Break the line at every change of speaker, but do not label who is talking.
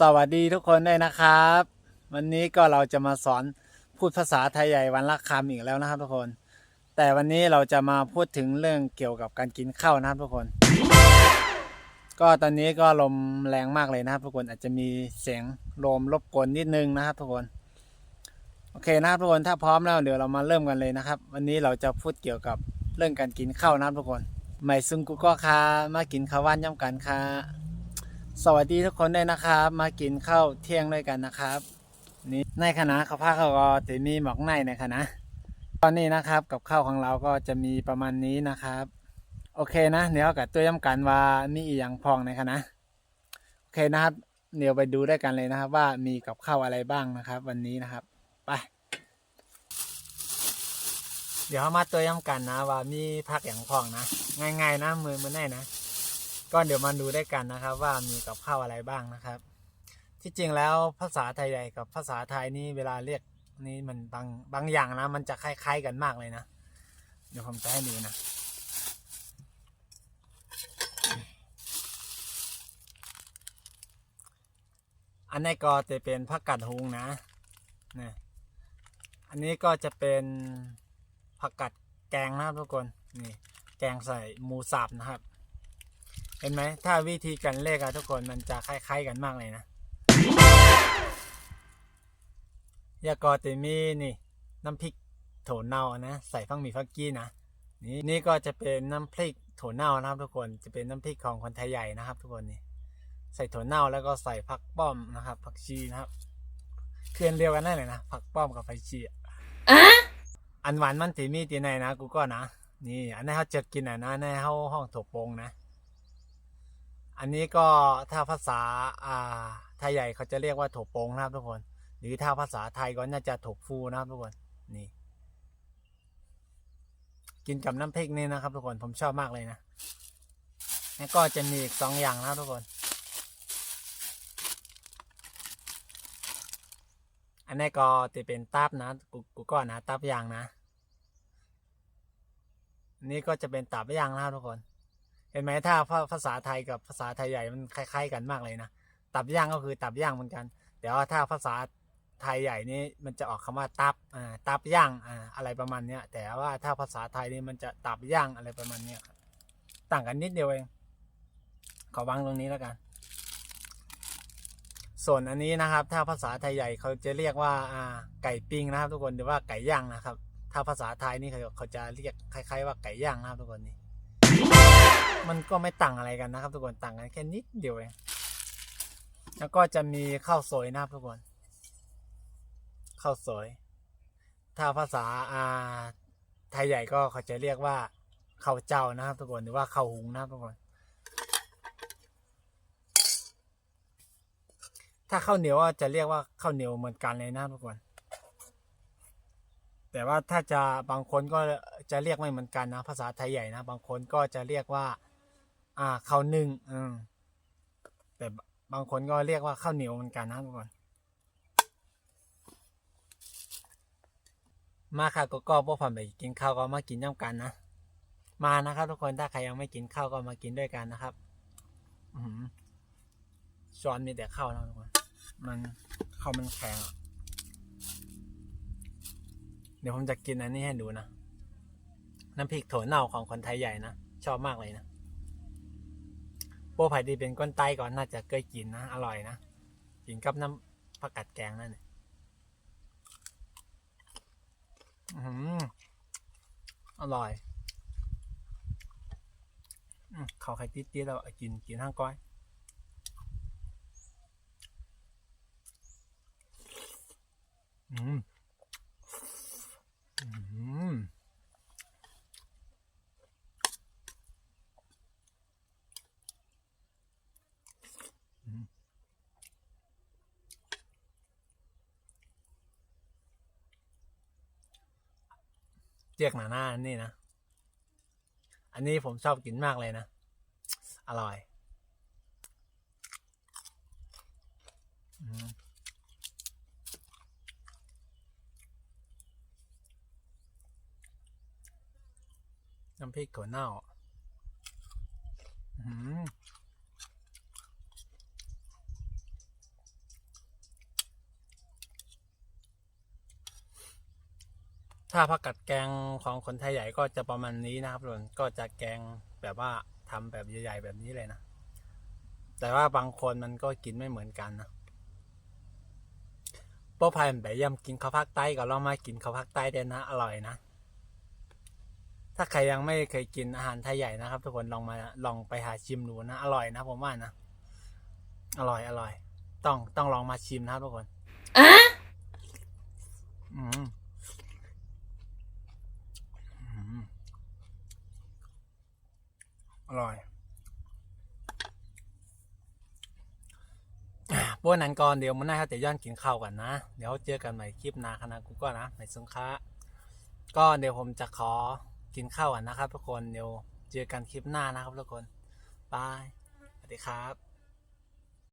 สวัสดีทุกคนด้วยนะครับ วันนี้ก็เราจะมาสอนพูดภาษาไทยใหญ่วันละคำอีกแล้วนะครับทุกคน แต่วันนี้เราจะมาพูดถึงเรื่องเกี่ยวกับการกินข้าวนะครับทุกคน ก็ตอนนี้ก็ลมแรงมากเลยนะครับทุกคนอาจจะมีเสียงลมรบกวนนิดนึงนะครับทุกคนโอเคนะครับทุกคนถ้าพร้อมแล้วเดี๋ยวเรามาเริ่มกันเลยนะครับ วันนี้เราจะพูดเกี่ยวกับเรื่องการกินข้าวนะครับทุกคนใหม่ซึ่งกูก็คามากินข้าวว่านย่ำกันค่ะ สวัสดีทุกคนด้วยนะครับ มากินข้าวเที่ยงด้วยกันนะครับนี่ในคณะข้าวผ้าข้าวกอจะมีหมอกในในคณะตอนนี้นะครับกับข้าวของเราก็จะมีประมาณนี้นะครับ โอเคนะ เดี๋ยวกับตัวย้ำกันว่ามีอีกอย่างพองในคณะโอเคนะครับ เดี๋ยวไปดูด้วยกันเลยนะครับ ว่ามีกับข้าวอะไรบ้างนะครับ วันนี้นะครับไปเดี๋ยวมาตัวย้ำกันนะว่ามีผักอย่างพองนะ ง่ายๆนะมือมือแน่นะ ก็เดี๋ยวมาดูด้วยกันนะครับ ว่ามีกับข้าวอะไรบ้างนะครับ ที่จริงแล้วภาษาไทยใหญ่กับภาษาไทยนี่เวลาเรียกนี่มันบางบางอย่างนะ มันจะคล้ายๆกันมากเลยนะ เดี๋ยวผมจะให้ดูนะอันนี้ก็จะเป็นผักกัดหุงนะนี่อันนี้ก็จะเป็นผักกัดแกงนะครับทุกคน นี่ แกงใส่หมูสับนะครับ เห็นไหมถ้าวิธีการเลขอะทุกคนมันจะคล้ายๆกันมากเลยนะยากอเตมีนี่ น้ำพริกโถเน่านะ ใส่ฟังหมีฟักกี้นะนี่นี่ก็จะเป็นน้ำพริกโถเน่านะครับ ทุกคนจะเป็นน้ำพริกของคนไทยใหญ่นะครับ ทุกคนนี่ใส่โถเน่าแล้วก็ใส่ผักป้อมนะครับผักชีนะครับเคลื่อนเรียวกันได้เลยนะผักป้อมกับผักชีอะอันหวานมันตีมีตีไหนนะ กูก็นะนี่ อันนี้เขาจะกินอะนะในห้องห้องถกโปงนะ อันนี้ก็ถ้าภาษาอ่าไทยใหญ่เขาจะเรียกว่าโถโปงนะครับทุกคน หรือถ้าภาษาไทยก็น่าจะถกฟูนะครับทุกคนนี่กินกับน้ำพริกนี่นะครับ ทุกคนผมชอบมากเลยนะแล้วก็จะมีอีกสองอย่างนะทุกคน อันนี้ก็จะเป็นตับนะกูกูก็นะตับยางนะนนี้ก็จะเป็นตับยางนะครับทุกคน เห็นไหมถ้าภาษาไทยกับภาษาไทยใหญ่มันคล้าย ๆ กันมากเลยนะตับย่างก็คือตับย่างเหมือนกัน แต่ว่าถ้าภาษาไทยใหญ่นี่มันจะออกคำว่าตับอ่าตับย่างอ่าอะไรประมาณเนี้ยแต่ว่าถ้าภาษาไทยนี่มันจะตับย่างอะไรประมาณเนี้ยต่างกันนิดเดียวเองขอวางตรงนี้แล้วกัน ส่วนอันนี้นะครับ ถ้าภาษาไทยใหญ่เขาจะเรียกว่าอ่าไก่ปิ้งนะครับ ทุกคนหรือว่าไก่ย่างนะครับ ถ้าภาษาไทยนี่เขาเขาจะเรียกคล้าย ๆ ว่าไก่ย่างนะครับทุกคนนี่ มันก็ไม่ต่างอะไรกันนะครับทุกคนต่างกันแค่นิดเดียวเองแล้วก็จะมีข้าวสวยนะครับทุกคนข้าวสวย ถ้าภาษาอาไทยใหญ่ก็เขาจะเรียกว่าข้าวเจ้านะครับทุกคนหรือว่าข้าวหุงนะครับทุกคนถ้าข้าวเหนียวจะเรียกว่าข้าวเหนียวเหมือนกันเลยนะครับทุกคน แต่ว่าถ้าจะบางคนก็จะเรียกไม่เหมือนกันนะ ภาษาไทยใหญ่นะ บางคนก็จะเรียกว่า อ่าข้าวนึ่งอืมแต่บางคนก็เรียกว่าข้าวเหนียวเหมือนกันนะทุกคนมาค่ะก็ก็พวกผมไปกินข้าวก็มากินย่ำกันนะมานะครับทุกคนถ้าใครยังไม่กินข้าวก็มากินด้วยกันนะครับอือหือช้อนมีแต่ข้าวนะทุกคนมันข้าวมันแข็งอะเดี๋ยวผมจะกินอันนี้ให้ดูนะน้ำพริกโถเน่าของคนไทยใหญ่นะชอบมากเลยนะ โป้ไผ่ดีเป็นก้นไตก่อนน่าจะเคยกินนะ อร่อยนะ กินกับน้ำผักกัดแกงนั่นเนี่ยอื้อร่อยอเขาไข่ติ๊ดๆแล้วเอากินกินห้างก้อยอืม อืมอืม เจียกหนาหน้าอันนี่นะ อันนี้ผมชอบกินมากเลยนะ อร่อยน้ำพริกถั่วเน่า อืม ถ้าผักกัดแกงของคนไทยใหญ่ก็จะประมาณนี้นะครับทุกคนก็จะแกงแบบว่าทำแบบใหญ่ๆแบบนี้เลยนะ แต่ว่าบางคนมันก็กินไม่เหมือนกันนะพวกพายแบบยำกินข้าวภาคใต้ก็ลองมากินข้าวภาคใต้เดนนะอร่อยนะ ถ้าใครยังไม่เคยกินอาหารไทยใหญ่นะครับ ทุกคนลองมาลองไปหาชิมดูนะอร่อยนะผมว่านะอร่อยอร่อย ต้องต้องลองมาชิมนะครับทุกคน
อะ
อืมอืม อร่อยพวกนั้นก่อนเดี๋ยวมันน่าจะย้อนกินข้าวกันนะ เดี๋ยวเจอกันใหม่คลิปหน้าคณะกูก็นะในสงข้าก็เดี๋ยวผมจะขอกินข้าวกันนะครับทุกคนเดี๋ยวเจอกันคลิปหน้านะครับทุกคนบายสวัสดีครับ